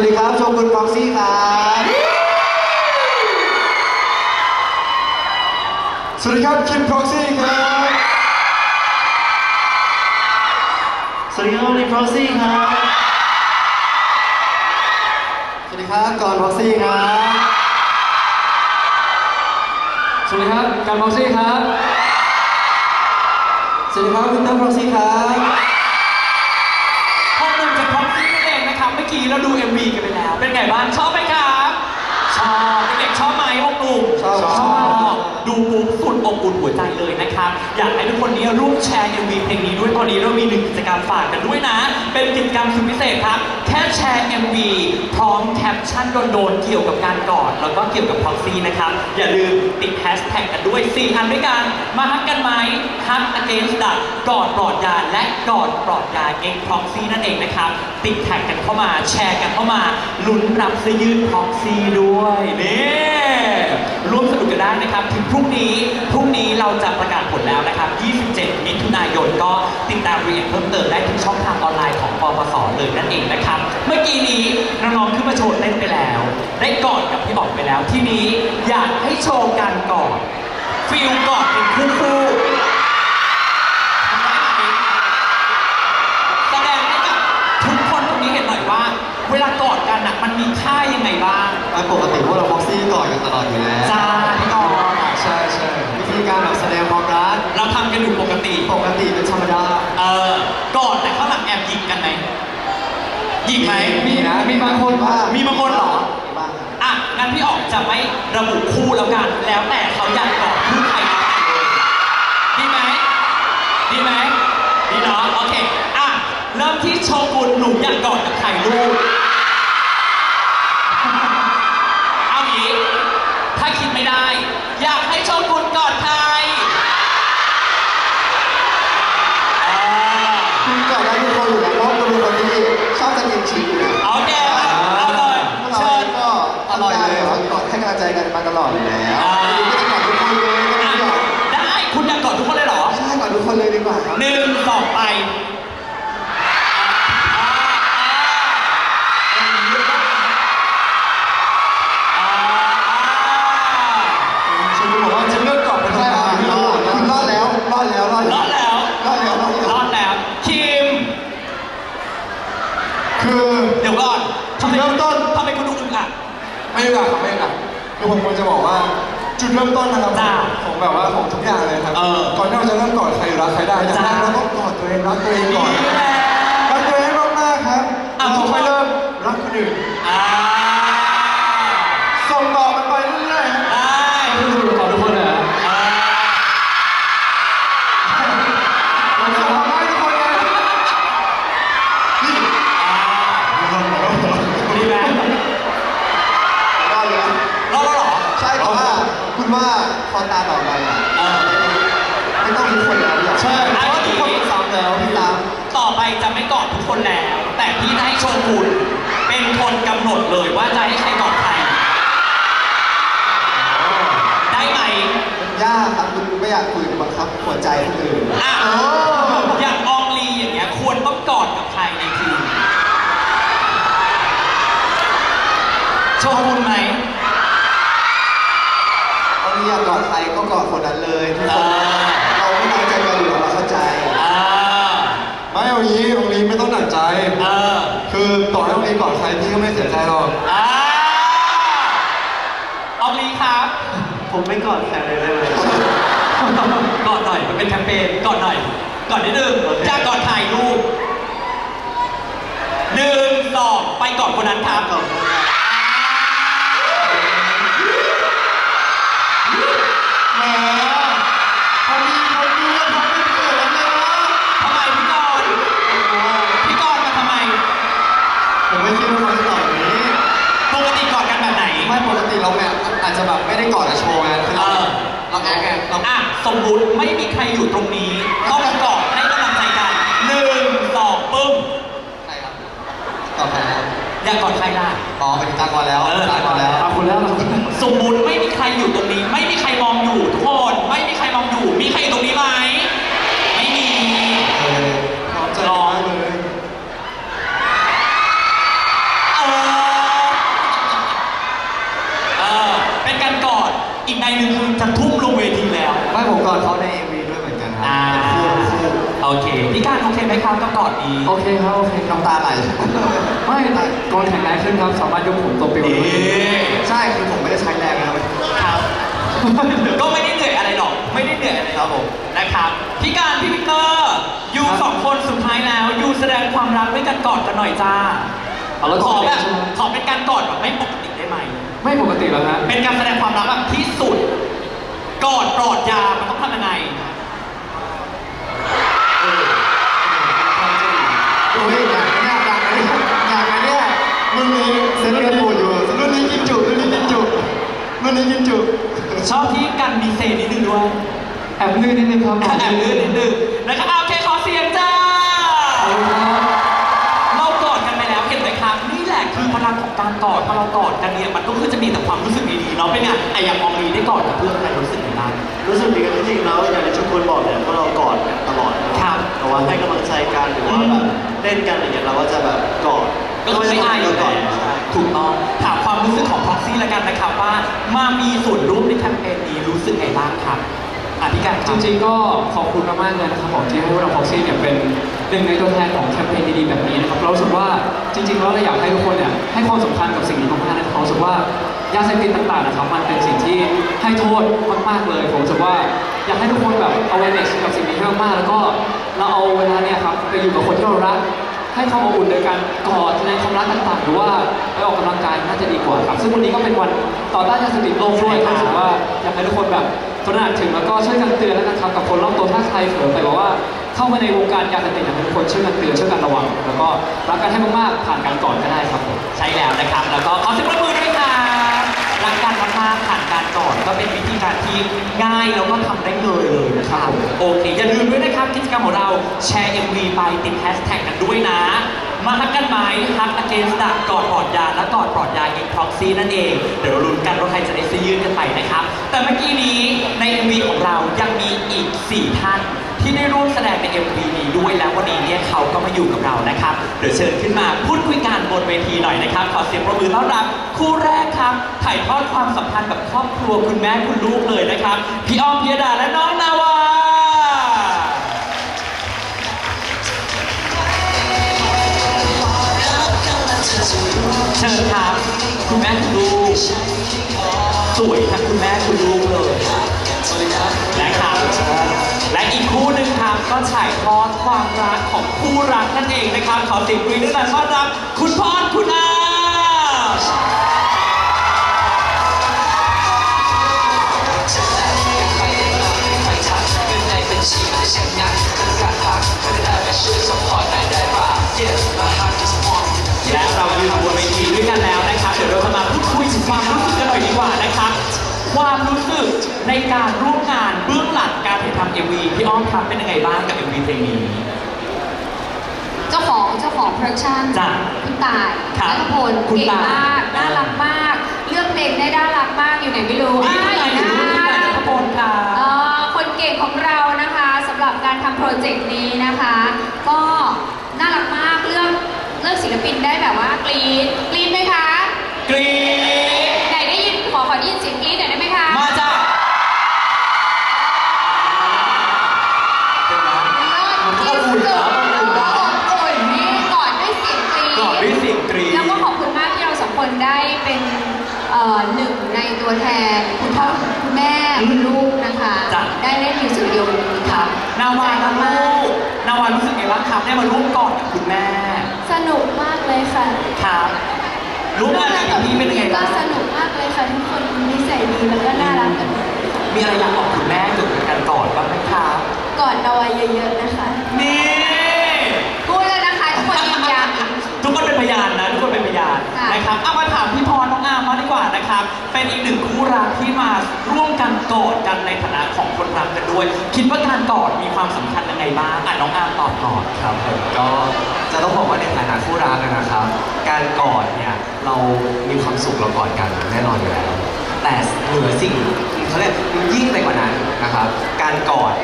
วัสดีครับโชกุนพ็อกซี่ครับสวัสดีครับคิมพ็อกซี่ครับสวัสดีครับลิฟรอซี่ครับสวัสดีครับกอนพ็อกซี่ครับสวัสดีครับการบ็อกซี่ครับสวัสดีครับวินเตอร์พ็อกซี่ครับ ห้องหนึ่งจากพ็อกซี่นั่นเองนะครับ เมื่อ กี้เราดู MV กันไปแล้ว เป็นไงบ้าง ชอบไหมครับ ชอบ เด็กๆชอบไหมห้องหนุ่มชอบ ชอบ ดูปุ๊บสุดอบอุ่นหัวใจเลยนะครับ อยากให้ทุกคนนี้ร่วมแชร์ MV เพลงนี้ด้วยตอนนี้เรามีหนึ่งกิจกรรมฝากกันด้วยนะ เป็นกิจกรรมสุดพิเศษครับ แค่แชร์ MV พร้อมแคปชั่นโดนๆเกี่ยวกับการกอดแล้วก็เกี่ยวกับพ็อกซี่นะครับ อย่าลืมติดแฮชแท็กกันด้วย4อันด้วยกันมาฮักกันไหมฮัก against ดักกอดปลอดยาและกอดปลอดยาเอ็กพ็อกซี่นั่นเองนะครับติดแท็กกันเข้ามาแชร์กันเข้ามาลุ้นรับเสื้อยืดพ็อกซี่ด้วยนี่ ร่วมสนุกกันได้นะครับ ถึงพรุ่งนี้ พรุ่งนี้เราจะประกาศผลแล้วนะครับ 27 มิถุนายนก็ติดตามรายละเอียดเพิ่มเติมได้ทุกช่องทางออนไลน์ของปปสเลยนั่นเองนะครับ เมื่อกี้นี้น้องๆขึ้นมาโชว์เต้นไปแล้ว ได้กอดกับพี่อ๋องไปแล้ว ทีนี้อยากให้โชว์การกอดฟิลกอดเป็นคู่ๆทำได้ไหมแสดงให้กับทุกคนตรงนี้เห็นหน่อยว่า เวลากอดกันน่ะมันมีค่ายังไงบ้างปกติพวกเรา ซี่ก่อนกันตลอดอยู่แล้วจ้าพี่กอดใช่ใช่วิธีการแบบแสดงความรักเราทำกันอยู่ปกติ ปกติเป็นธรรมดาเออกอดแต่ข้างหลังแอบหยิกกันไหมหยิกไหมมีนะ มีบางคนว่ามีบางคนเหรอมีบ้างอะงั้นพี่ออกจะไม่ระบุคู่แล้วกัน แล้วแต่เขาอยากกอดคู่ใครก็ได้เลยดีไหมดีไหมดีเนาะโอเค อะ เริ่มที่โชกุนหนูอยากกอดกับใครลูก อยากให้โชกุนกอดใครอ่าคุณก่อนได้ทุกคนอยู่แล้วเพราะคุณเป็นคนที่ชอบจะกินชีสอยู่แล้วโอเคครับเอาเลยพวกเชิเราญก็อร่อยเลยก่อนให้กำลังใจกันมาตลอดอยู่แล้วอ่าไม่ได้ก่อนทุกคนเลยก็ไม่ก่อนได้คุณอยากกอดทุกคนเลยเหรอ ใช่ก่อนทุกคนเลยดีกว่าครับ หนึ่งสองไป เริ่มต้นนะครับจ้าของแบบว่าของทุกอย่างเลยครับเออ ก่อนที่เราจะเริ่มกอดใครรักใครได้อย่างแรกจ้าเราต้องกอดตัวเองรักตัวเองก่อนนี่แหละ รักตัวเองมากๆครับอะ เราทุกคนค่อยเริ่มรักคนอื่น อ่า คนแล้ว แต่พี่จะให้โชกุนเป็นคนกำหนดเลยว่าจะให้ใครกอดใครได้ไหมยากครับคุณไม่อยากคุยบังคับหัวใจคนอื่นอะโอ้อย่างอองลีอย่างเงี้ยควรต้องกอดกับใครในทีมโชกุนไหมเอาอยากกอดใครก็กอดคนนั้นเลยทุกคน อ่า เราไม่ตั้งใจกันอยู่แล้วเราเข้าใจ อ่า ไม่เอางี้ตรงนี้ไม่ต้องหนักใจ เออคือต่อให้ตรงนี้กอดใครพี่ก็ไม่เสียใจหรอก อ่าอองลีครับผมไม่กอดใครเลยได้ไหมกอดหน่อยมันเป็นแคมเปญกอดหน่อยกอดนิดนึงจะกอดถ่ายรูปหนึ่งสองไปกอดคนนั้นครับ อาจจะแบบไม่ได้กอดแต่โชว์ไงคือเราเออ เราแอคไงเราอะสมมุติไม่มีใครอยู่ตรงนี้ ต้องกอดให้กำลังใจกันหนึ่งสองปึ้งใครครับกอดใครครับอยากกอดใครล่ะ อ๋อไปถึงตากอนแล้วเออ ตากอนแล้วขอบคุณแล้วครับสมมุติไม่มีใครอยู่ตรงนี้ ไม่มีใครมองอยู่ทุกคน ไม่มีใครมองอยู่ มีใครอยู่ตรงนี้ไหมไม่มี เออพร้อมใจมากเลย เออเออเป็นการกอดอีกในหนึ่งคือ จะทุ่มลงเวทีแล้ว ไม่ผมก่อนเขาใน MV ด้วยเหมือนกันครัอ่าเป็นคู่คู่โอเคพี่การโอเคไหมครับกับกอดนี้ โอเคครับโอเคครับน้ำตาไหลไม่กองแข็งแรงขึ้นครับสามารถยกผมตัวปิวนี่ใช่คือผมไม่ได้ใช้แรงนะครับครับ ก็ไม่ได้เหนื่อยอะไรหรอก ไม่ได้เหนื่อยอะไรครับผม นะครับพี่การพี่วิกเตอร์ยูสองคนสุดท้ายแล้วยูแสดงความรักด้วยกันกอดกันหน่อยจ้าเอาแล้วขกออดแบบใช่ไหม ขอเป็นการกอดแบบไม่ปกติได้ไหม ไม่ปกติแล้วฮะ เป็นการแสดงความรักแบบที่สุด กอดปลอดยา มันต้องทำยังไงโอ้ยอยากนะอยากนะอยากนะเนี่ยรุ่นนี้เซ็นเตอร์ปูดอยู่รุ่นนี้กินจุรุ่นนี้กินจุรุ่นนี้กินจุชอบที่กันมีเซนิดนึงด้วยแอบลื่นนิดนึงครับ แอบลื่นนิดนึงนะครับเอาโอเคขอเสียงจ้า การกอดพอเรากอดกันเนี่ยมันก็คือจะมีแต่ความรู้สึกดีๆเนาะเป็นไงไอ้อย่างมองมีได้กอดกับเพื่อนอะไรรู้สึกยังไงบ้างรู้สึกดีกันจริงๆแล้วอย่างที่ชุกคนบอกเนี่ยพวกเรากอดกันตลอดนะครับแต่ว่าให้กำลังใจกันหรือว่าแบบเล่นกันอะไรอย่างเงี้ยเราก็จะแบบกอดก็คือไม่อายอยู่ก่แล้อนวใช่ถูกต้องถามความรู้สึกของพ็อกซี่แล้วกันนะครับว่ามามีส่วนร่วมในแคมเปญนี้รู้สึกไงบ้างครับอธิการคจรับ ริงๆก็ขอบคุณมากๆเลยนะครับผมที่ให้พวกเราพ็อกซี่เนี่ยเป็น หนึ่งในตัวแทนของแคมเปญดีๆแบบนี้นะครับเรารู้สึกว่าจริงๆแล้วเราอยากให้ทุกคนเนี่ยให้ความสำคัญกับสิ่งนี้มากๆนะครับเรารู้สึกว่ายาเสพติดต่างๆนะครับมันเป็นสิ่งที่ให้โทษมากๆเลยผมรู้สึกว่าอยากให้ทุกคนแบบ awareness กับสิ่งนี้ให้มากๆแล้วก็เราเอาเวลาเนี่ยครับไปอยู่กับคนที่เรารักให้ความอบอุ่นโดยการกอดแสดงความรักต่างๆ หรือว่าไปออกกำลังกายน่าจะดีกว่าครับซึ่งวันนี้ก็เป็นวันต่อต้านยาเสพติดโลกด้วยก็รู้สึกว่าอยากให้ทุกคนแบบตระหนักถึงแล้วก็ช่วยกันเตือนแล้วกันครับกับคนรอบตัวถ้าใครเผลอไปบอกว่า เข้ามาในวงการยาเสพติดอยากให้ทุกคนช่วยกันเตือนช่วยกันระวัง แล้วก็รักกันให้มากๆผ่านการกอดก็ได้ครับผม ใช่แล้วนะครับ แล้วก็ขอเสียงปรบมือด้วยครับรักกันมากๆผ่านการกอดก็เป็นวิธีการที่ง่ายแล้วก็ทำได้เลยเลยนะครับโอเคอย่าลืมด้วยนะครับกิจกรรมของเราแชร์ MV ไปติดแฮชแท็กกันด้วยนะ มาฮักกันไหมฮัก against ดักกอดปลอดยาและกอดปลอดยาอีก proxy นั่นเอง เดี๋ยวเราลุ้นกันว่าใครจะได้ซื้อยืนกันไปนะครับ แต่เมื่อกี้นี้ใน MV ของเรายังมีอีก 4 ท่าน ที่ได้ร่วมแสดงใน MV นี้ด้วยแล้ววันนี้เนี่ยเขาก็มาอยู่กับเรานะครับ เดี๋ยวเชิญขึ้นมาพูดคุยกันบนเวทีหน่อยนะครับ ขอเสียงปรบมือต้อนรับคู่แรกครับ ถ่ายทอดความสัมพันธ์กับครอบครัวคุณแม่คุณลูกเลยนะครับ พี่อ้อมพิยดาและน้องนาวา เชิญครับ คุณแม่คุณลูก สวยทั้งคุณแม่คุณลูกเลย สวัสดีครับนะครับและอีกคู่หนึ่งครับก็ถ่ายทอดความรักของคู่รักนั่นเองนะครับขอเสียงปรบมือด้วยกันต้อนรับ คุณพรคุณอา การร่วมงานเบื้องหลังการถ่ายทำเอ็มวีพี่อ้อมครับเป็นยังไงบ้างกับเอ็มวีเพลงนี้ เจ้าของเจ้าของโปรดักชั่นจ้ะคุณต่ายครับนัทพลคุณเก่งต่าย มากน่ารักมาก เลือกเพลงได้น่ารักมากอยู่ไหนไม่รู้นี่คุณนายอยู่คุณนายนัทพลค่ะเอ่อคนเก่งของเรานะคะสำหรับการทำโปรเจกต์นี้นะคะ ก็น่ารักมากเลือกเลือกศิลปินได้แบบว่ากรี๊ดกรี๊ดไหมคะ กรี๊ด ไหนได้ยินขอขอได้ยินเสียงกรี๊ดหน่อยได้ไหมคะ มาจ้ะ เลิศที่สุดอบอุ่นนี่กอดด้วยเสียงกรี๊ด ก่อนด้วยเสียงกรี๊ด แล้วก็ขอบคุณมากที่เราสองคนได้เป็นเอ่อหนึ่งในตัวแทนคุณพ่อคุณแม่คุณลูกนะคะ จ้ะ ได้เล่นมิวสิกวิดีโอนี้ค่ะ นาวานะลูกนาวารู้สึกไงบ้างครับได้มาร่วมกอดกับคุณแม่ ส นุกมากเลยค่ะครับร่วมงานกับพี่เป็นยังไงก็บ้างสนุกมากเลยค่ะ ทุกคนนิสัยดีแล้วก็น่ารักกันหมดเลยค่ะมีอะไรอยากบอกคุณแม่เกี่ยวกับการกอดบ้างไหมครับกอดนวายเยอะๆนะคะ นี่ ร่วมกันกอดกันในฐานะของคนรักกันด้วย คิดว่าการกอดมีความสำคัญยังไงบ้างอะน้องอาร์มตอบก่อนครับผมก็จะต้องบอกว่าในฐานะคู่รักอะนะครับ การกอดเนี่ยเรามีความสุขเรากอดกันแน่นอนอยู่แล้ว แต่เหนือสิ่งเขาเรียกยิ่งไปกว่านั้นนะครับ การกอด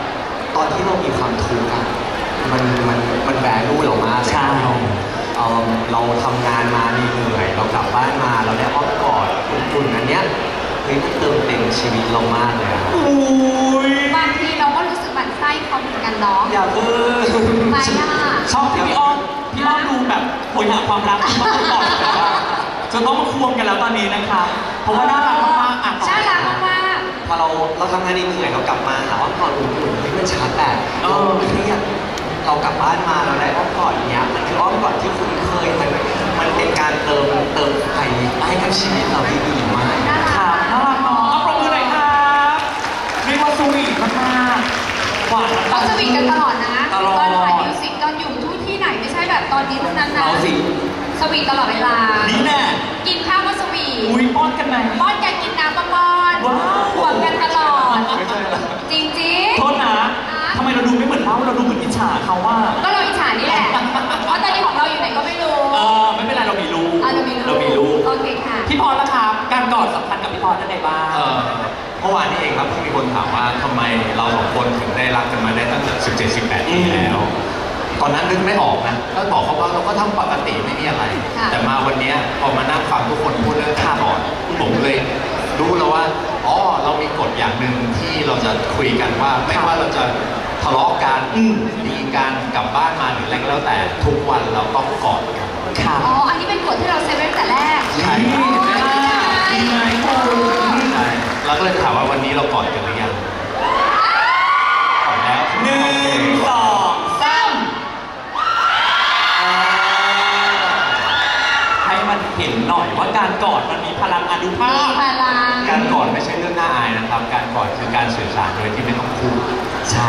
ตอนที่เรามีความทุกข์อะมันมันมันแวลูเรามากเลยใช่เราเอ่อเราทำงานมาเหนื่อยๆเรากลับบ้านมาเราได้อ้อมกอดอุ่นๆอันเนี้ย เฮ้ยมันเติมเต็มชีวิตเรามากเลยอะอุ้ยบางทีเราก็รู้สึกหมั่นไส้เขาเหมือนกันเนาะ อย่าเพิ่งทำไมอะชอบที่พี่อ้อมพี่อ้อมดูแบบโหยหาความรักที่มาก่อนแบบว่าจะต้องมาควงกันแล้วตอนนี้นะคะ เพราะว่าน่ารักมากๆอะต่อ น่ารักมากพอเราเราทำงานเหนื่อยๆเรากลับมาหาอ้อมกอดอุ่นๆเฮ้ยมันชาร์จแบตเอเราอ เครียดเรากลับบ้านมาเราได้อ้อมกอดอย่างเงี้ยมันคืออ้อมกอดที่คุ้นเคยมันมันเป็นการเติมเติมไฟให้กับชีวิตเราที่ดีมาก ว่าสวีทมากๆหวานน้ำเขาตาลสวีทกันตลอดนะตลอดตอนถ่ายมิวสิกตอนอยู่ทุกที่ไหนไม่ใช่แบบตอนนี้เท่านั้นนะเอาสิสวีทตลอดเวลา นี่แน่กินข้าวก็สวีทอุ้ยป้อนกันไหมป้อนกันกินน้ำก็ป้อนว้าวห่วงกันตลอดไม่ใช่ละจริงโทษนะทำไมเราดูไม่เหมือนเราเราดูเหมือนอิจฉาเขาว่าๆก็เราอิจฉานี่แหละเพราะตอนนี้ของเราอยู่ไหนก็ไม่รู้เออไม่เป็นไรเรามีรู้อะเรามีรู้เรามีรู้โอเคค่ะพี่พรละครับการกอดสำคัญกับพี่พรยังไงบ้างเอ่อเมื่อวานนี้เองครับที่มีคนถามว่าทำไมเราสองคนถึงได้รักกันมาได้ตั้งแต่17 18ปีแล้ว ตอนนั้นนึกไม่ออกนะก็บอกเขาว่าเราก็ทำปกติไม่มีอะไร ค่ะ แต่มาวันเนี้ยพอมานั่งฟังทุกคนพูดเรื่องการกอดผมเลยรู้แล้วว่าอ๋อเรามีกฎอย่างหนึ่งที่เราจะคุยกันว่าไม่ว่าเราจะทะเลาะกันอืมดีกันกลับบ้านมาหรืออะไรก็แล้วแต่ทุกวันเราต้องกอดกันครับอ๋อ อันนี้เป็นกฎที่เราเซฟไว้ตั้งแต่แรกใช่นี่เห็นไหมล่ะดีไหมคุณใช่ เราก็เลยถามว่าวันนี้เรากอดกันหรือยังกอดแล้วหนึ่งสองสามให้มันเห็นหน่อยว่าการกอดมันมีพลังอนุภามีพพ ลังการกอดไม่ใช่เรื่องน่าอายนะครับ การกอดคือการสื่อสารโดยที่ไม่ต้องพูดใช่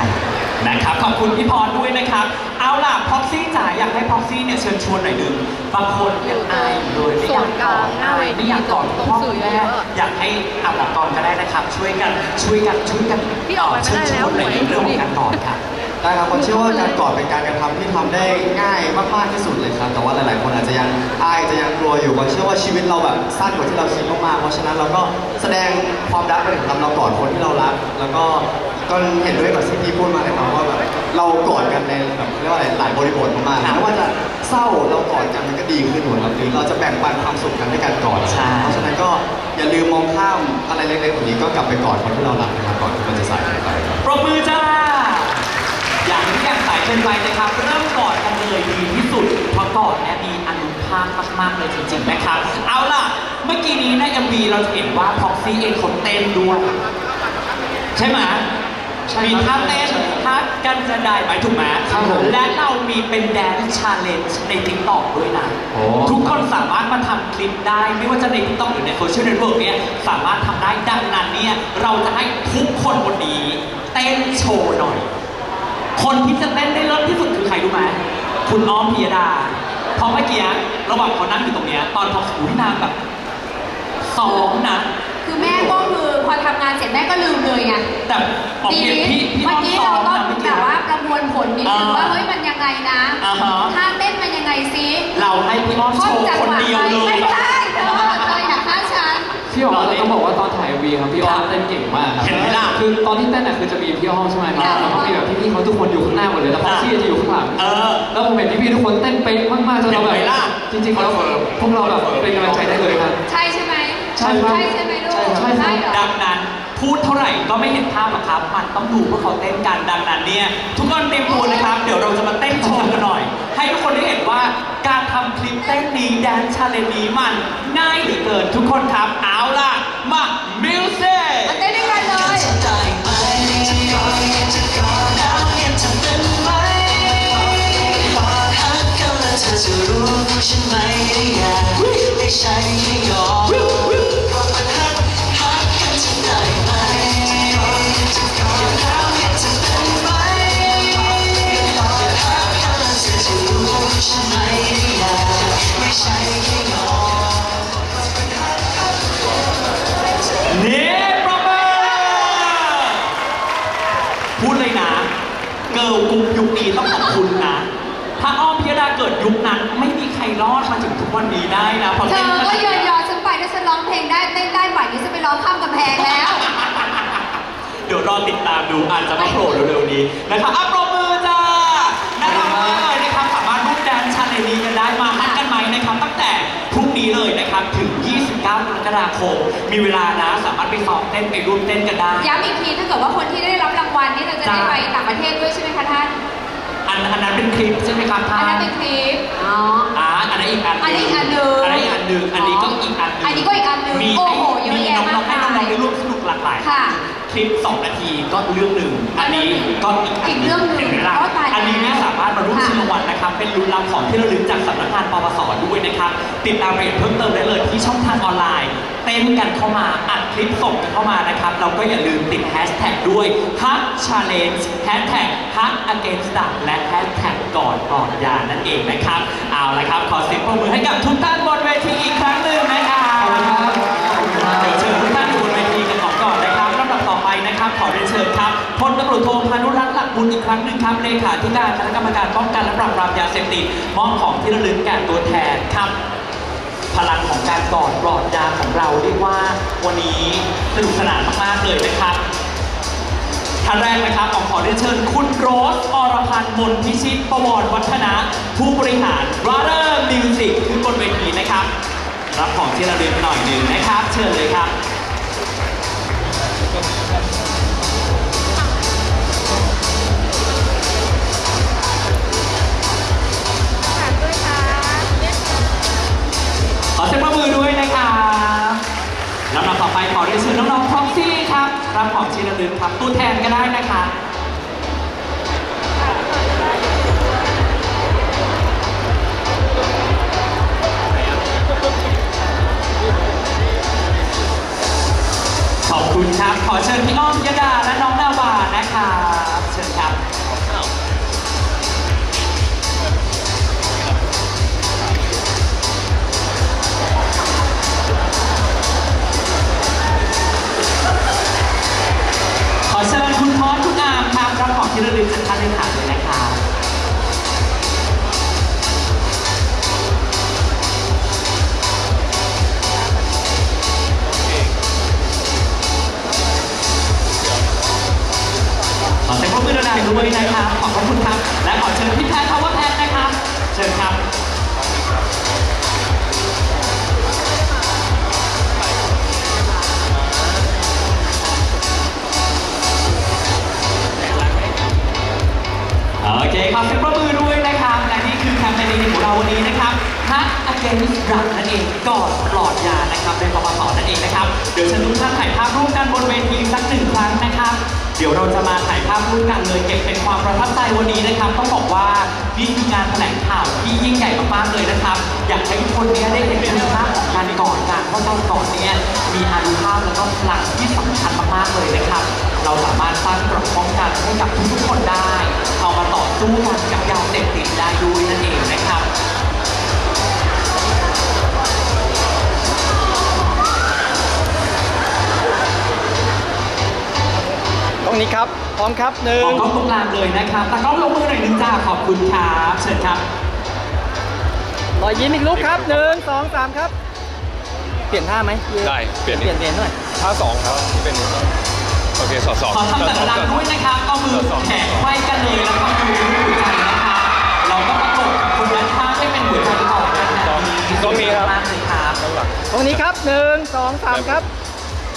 นะครับ ขอบคุณพี่พรด้วยนะครับเอา ล่ะพ็อกซี่จ๋าอยากให้พ็อกซี่เนี่ยเชิญชวนหน่อยหนึ่งบางคนยังอายอยู่เลยไม่อยากกอดอายไม่อยากกอดคุณพ่อคุณแม่อยากให้อาหมอกรก็ได้นะครับ ช่วยกันช่วยกันช่วยกันพี่ออกไปไม่ได้แล้ว เชิญชวนหน่อยในเรื่องของการกอดครับ ได้ครับผมเชื่อว่าการกอดเป็นการกระทำที่ทำได้ง่ายมากๆที่สุดเลยครับ แต่ว่าหลายๆ คนอาจจะยังอายจะยังกลัวอยู่ผมเชื่อว่าชีวิตเราแบบสั้นกว่าที่เราคิดมากๆเพราะฉะนั้นเราก็แสดงความรักไปถึงทำเรากอดคนที่เรารัก แล้วก็ก็เห็นด้วยกับที่พี่พูดมาเลยครับว่าแบบ เรากอดกันในแบบเรียกว่าอะไรหลายบริบทมากๆครับไม่ว่าจะเศร้าเรากอดกันมันก็ดีขึ้นหมดครับหรือเราจะแบ่งปันความสุขกันด้วยการกอดใช่ เพราะฉะนั้นก็อย่าลืมมองข้ามอะไรเล็กๆแบบนี้ก็กลับไปกอดคนที่เรารักนะครับก่อนที่มันจะสายเกินไปครับ ปรบมือจ้า อย่างที่แกสายเกินไปนะครับ เริ่มกอดกันเลยดีที่สุดเพราะกอดเนี่ยมีอนุภาพมากๆเลยจริงๆนะครับ เอาล่ะ เมื่อกี้นี้ใน MV เราจะเห็นว่าพ็อกซี่เองคนเต้นด้วย ใช่ไหม ใช่มีครับท่าเต้นท่ากันจะได้ไหมถูกไหมครับผมและเรามีเป็นแดนชาเลนจ์ใน t ิ k t o k ด้วยนะ โอ้ ทุกคนสามารถมาทำคลิปได้ ไม่ว่าจะใน t ิ k t o k หรือในโซเชียลเน็ตเวิร์กเนี่ยสามารถทำได้ดังนั้นเนี่ยเราจะให้ทุกคนบนนี้เต้นโชว์หน่อย คนที่จะเต้นได้เลิศที่สุดคือใครรู้ไหมคุณอ้อมพิยดาเพราะเมื่อกี้ระหว่างเขานั่งอยู่ตรงเนี้ยตอนพออุ้ยนางแบบซ้อมนะ คือแม่ก็คือพ อทำงานเสร็จแม่ก็ลืมเลยไงแต่ออกทีเกียรนี้ติพี่พี่เมื่อ้ออมกี้ซ้อเรามก็นะเมื่อกี้แบบว่าประมวลผลนิดนึงอ่าว่าเฮ้ยมันยังไงนะอ่าฮะ ท่าเต้นมันยังไงซิเราให้พี่อ้อมโชว์คนเดียวเลไม่ยได้เธอเธออยากฆ่าฉัน พี่อ๋อเราต้องบอกว่าตอนถ่ายวีครับพี่อ๋อเต้นเก่งมากครับเห็นไหมล่ะคือตอนที่เต้นน่ะคือจะมีพี่อ้อมใช่ไหมคครัรับบแล้วก็มีแบบพี่ๆเขาทุกคนอยู่ข้างหน้าหมดเลยแล้วพ็อกซี่จะอยู่ข้างหลังเออ แล้วผมเห็นพี่ๆทุกคนเต้นเป๊ะมากๆจนเราแบเห็นไหมบล่ะจริงๆแล้วพวกเราแบบเป็นกำลังใจได้เลยครับใช่ใช่ไหมใช่ครับใช่ใช่ไหมลูกใช่ใช่ครับเหรอ ดังนั้นพูดเท่าไหร่ก็ไม่เห็นภาพหรอกครับ มันต้องดูพวกเขาเต้นกันดังนั้นเนี่ยทุกคนเตรียมตัวนะครับ เดี๋ยวเราจะมาเต้นโชว์กันหน่อย ให้ทุกคนได้เห็นว่าการทำคลิปเต้นนี้แดนชาเลนนี้มันง่ายเหลือเกินทุกคนครับเอาล่ะ มามิวสิกมาเต้นด้วยกันเลยเธอจะรู้ฉันไหมได้อยากให้ฉันให้ยอม ยุคนั้นไม่มีใครรอดมาถึงทุกวันนี้ได้นะเพราะเธต้นอขนาดก็เยินยอฉันไปถ้าฉันร้องเพลงได้เต้นได้ไหวนี่ฉันไปร้องข้ามกำแพงแล้ว เดี๋ยวรอติดตามดูอาจจะมาโผล่เร็วๆนี้นะครับอะปรบมือจ้านะครับมากเลยนะครับสามารถร่วมแดนชาเลนจ์นี้กันได้มาฮัดกันไหมนะครับตั้งแต่พรุ่งนี้เลยนะครับถึง 29กรกฎาคม มีเวลานะสามารถไปซ้อมเต้นไปร่วมเต้นกันได้ ย้ำอีกทีถ้าเกิดว่าคนที่ได้รับรางวัลนี่เราจะได้จ้าไปต่างประเทศด้วยใช่ไหมคะท่าน อันอันนั้นเป็นคลิปใช่ไหมครับท่าอันนนั้นเป็นคลิปอ๋ออ่าอันนั้น อีกอันหอันนี้อีกอันหนึ่งอันนั้นอีกอันหนึ่งอันนี้ก็อีกอันหนึ่งอันนี้ก็อีกอันหนึ่งมีโอ้ให้โหเยอะมีแยะน้องๆให้มากน้มาอย งๆได้ร่วมสนุกหลากหลายค่ะ คลิป 2 นาทีก็เรื่องหนึ่งอันนี้ก็อีกอันอีกเรื่องหนึ่งเห็นไหม ล่ะ โอ้ตายแล้วอันนี้เนี่ยสามารถมาร่วมค่ะชิงรางวัลนะครับ เป็นลุ้นรับของที่ระลึกจากสำนักงานปปสด้วยนะครับ ติดตามรายละเอียดเพิ่มเติมได้เลยที่ช่องทางออนไลน์ เต้นกันเข้ามา อัดคลิปส่งกันเข้ามานะครับ เราก็อย่าลืมติดแฮชแท็กด้วยฮักชาเลนจ์แฮชแท็กฮัก against d และแฮชแท็กก่อนก่อนยานั่นเองนะครับ เอาละครับ ขอเสียงปรบมือให้กับทุกท่านบนเวทีอีกครั้งหนึ่งนะครับ ขอเรียนเชิญครับพลตำรวจโทพานุรักษ์หลักบุญอีกครั้งหนึ่งครับเลขาธิการคณะกรรมการป้องกันและปราบปรามยาเสพติดมอบของที่ระลึกแก่ตัวแทนครับ พลังของการกอดปลอดยาของเราเรียกว่าวันนี้สนุกสนานมากๆเลยนะครับท่านแรกนะครับขอขอเรียนเชิญ คุณโรสอรพันธ์มนพิชิตประวรวัฒนะผู้บริหาร Brother Music ขึ้นบนเวทีนะครับ รับของที่ระลึกหน่อยหนึ่งนะครับ เชิญเลยครับ เสียงปรบมือด้วยนะครับลำดับต่อไปขอเรียนเชิญน้องๆท็อปซี่ครับรับของที่ระลึกครับตัวแทนก็ได้นะคะ ขอเสียงปรบมือดังๆด้วยนะครับ ขอบพระคุณครับ และขอเชิญพี่แพทย์ทาวเวอร์แพทย์นะครับ เชิญครับ โอเคขอเสียงปรบมือด้วยนะครับ และนี่คือแคมเปญดีๆของเราวันนี้นะครับ Hack Against Drug นั่นเองกอนปลอดยานะครับในปปสนั่นเองนะครับ เดี๋ยวเชิญทุกท่านถ่ายภาพร่วมกันบนเวทีสักหนึ่งครั้งนะครับ เดี๋ยวเราจะมาถ่ายภาพร่วมกันเลยเก็บเป็นความประทับใจวันนี้นะครับ ต้องบอกว่านี่คืองานแถลงข่าวที่ยิ่งใหญ่มากๆเลยนะครับ อยากให้ทุกคนเนี้ได้เห็นคุณภาพของการก่อดกันเพราะการกอดเนี้มีอานุภาพแล้วก็พลังที่สำคัญมากๆเลยนะครับ เราสามารถสร้างกระป้องกันให้กับทุกๆคนได้ เอามาต่อสู้กันกับยาเสพติดได้ด้วยนั่นเอง รับตรงนี้ครับ พร้อมครับหนึ่ของกล้องตรงกลางเลยนะครับตากล้องลงมือหน่อยหนึงจ้าขอบคุณครับเชิญครับรอยยิ้มอีกลุกครับหนึ่งสองสามครับ เปลี่ยนท่าไหมได้เปลี่ยน เปลี่ยนเปลี่ยนหน่อยท่าสองครับที่เป็นโอเคสอดสองขอทำสัญลักษณ์ด้วยนะครับเอามือแขนไขว้กันเลยแล้วก็มือรูปหัวใจนะครับเราก็ประกบคนด้านข้างให้เป็นหัวใจต่อกันแบบนี้ตรงนี้ครับมากเลยครับข้างหลังตรงนี้ครับหนึ่งสองสามครับ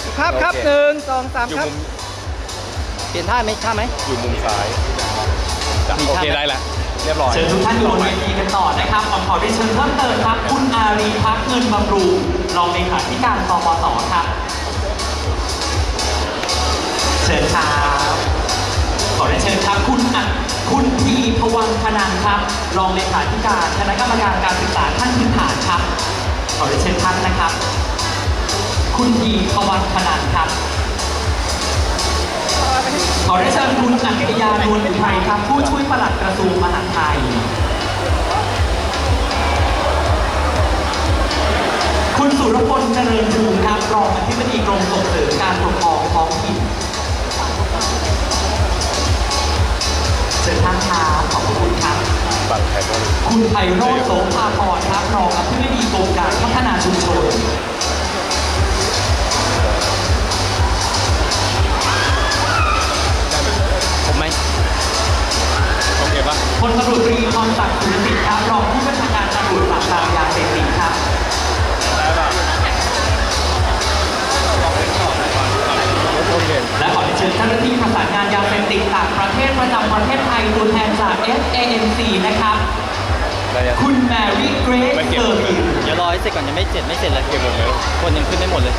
อีกภาพครับโอเคหนึ่งสองสามอยู่ครับ มุม เปลี่ยนท่าไหมท่าไหม อยู่มุมซ้ายจ้ะมีโอท่าเคไหมได้แล้วเรียบร้อย เชิญทุกท่านอยู่บนเวทีกันต่อนะครับขอขอได้เชิญเพิ่มเติมครับ คุณอารีพักเงินบำรุงรองเลขาธิการปปสครับ เชิญครับขอได้เชิญครับคุณอัดคุณทีพวังคนันครับ รองเลขาธิการคณะกรรมการการศึกษาขั้นพื้นฐานครับ ขอได้เชิญท่านนะครับ คุณทีพวังคนันครับ ขอได้เชิญคุณอัจฉริยานวลอุทัยครับผู้ช่วยปลัดกระทรวงมหาดไทย คุณสุรพลเจริญภูมิครับรองอธิบดีกรมส่งเสริมการปกครองท้องถิ่นเชิญท่านครับขอบคุณครับฝั่งไทยก็คุณไพโรจน์โสภาพรครับรองอธิบดีกรมการพัฒนาชุมชน ปะพลตำรวจตรีพรศักดิ์สุรสิทธิ์ครับรองผู้บัญชาการตำรวจปราบปรามยาเสพติดครับได้ปะโอเคและขอเชิญเจ้าหน้าที่ประสานงานยาเสพติดต่างประเทศประจำประเทศไทยตัวแทนจาก F A M C นะครับ ได้ยังคุณแมรี่เกรซไปเก็บเซอร์วินเดี๋ยวรอให้เสร็จก่อนยังไม่เสร็จไม่เสร็จเลยเก็บหมดเลย คนยังขึ้นไม่หมดเลย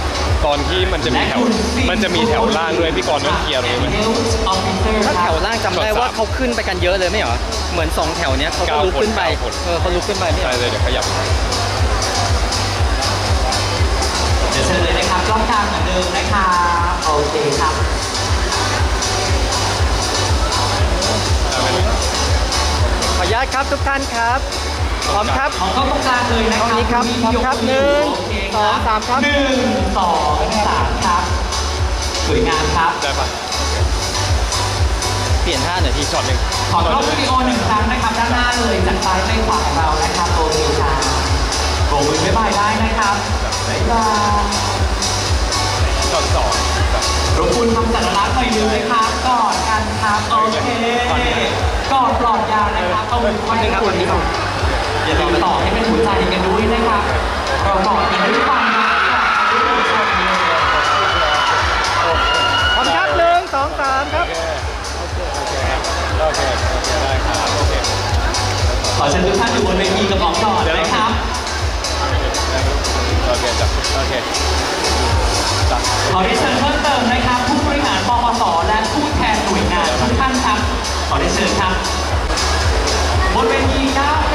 ตอนที่มันจะมีและแถว คุณซิมันจะมีแถวล่างด้วยพี่กรณ์ต้องเคลียร์ตรงนี้ไหมออฟฟิเซอร์ถ้าคแถรับวล่างจำได้ว่าเขาขึ้นไปกันเยอะเลยไม่เหรอ เหมือนสองแถวเนี้ยเขาก็เก้าลุกขึ้นไปคนเก้าคน เออเขาลุกขึ้นไปไม่เหรใช่อเลยเดี๋ยวขยับ เดี๋ยวเชิญเลยนะครับกล้องกลางเหมือนเดิมนะครับ โอเคครับ ขออนุญาตครับทุกท่านครับ พร้อมครับมองเข้าตรงกลางเลยนะคตรัรงนี้ครับณพร้อมครับยกมืหนึ่งโเคสองสามครับหนึ่งสองสามครับสวยงามครับได้ปะเปลี่ยนท่าหน่อยทีช็อตหนึ่งขอกล้องวิดีโอหนึ่งครั้งนะครับด้านหน้าเลยจากซ้ายไปขวาของเรานะครับโอเคครับโบกมือบ๊ายบายได้นะครับบ๊ายบายช็อตสองแบบรบกวนทำสัญลักษณ์หน่อยหนึงนะครับกอดกันครับโอเคกอดปลอดยาวนะครับเอามือไว้ครับวันนี้ก่ อนอย่าลืมต่อให้เป็นหัวใจกันด้วยนะครับเรากอดกันด้วยความรักกอดกันด้วยหัวใจเลยพร้อมครับหนึ่งสองสามครับ โอเคโอเคได้ครับโอเคขอเชิญทุกท่านอยู่บนเวทีกับหมอก่อนนะครับ โอเคจับโอเคจับขอได้เชิญเพิ่มเติมนะครับ ผู้บริหารปปสและผู้แทนหน่วยงานทุกท่านครับ ขอได้เชิญครับ บนเวที9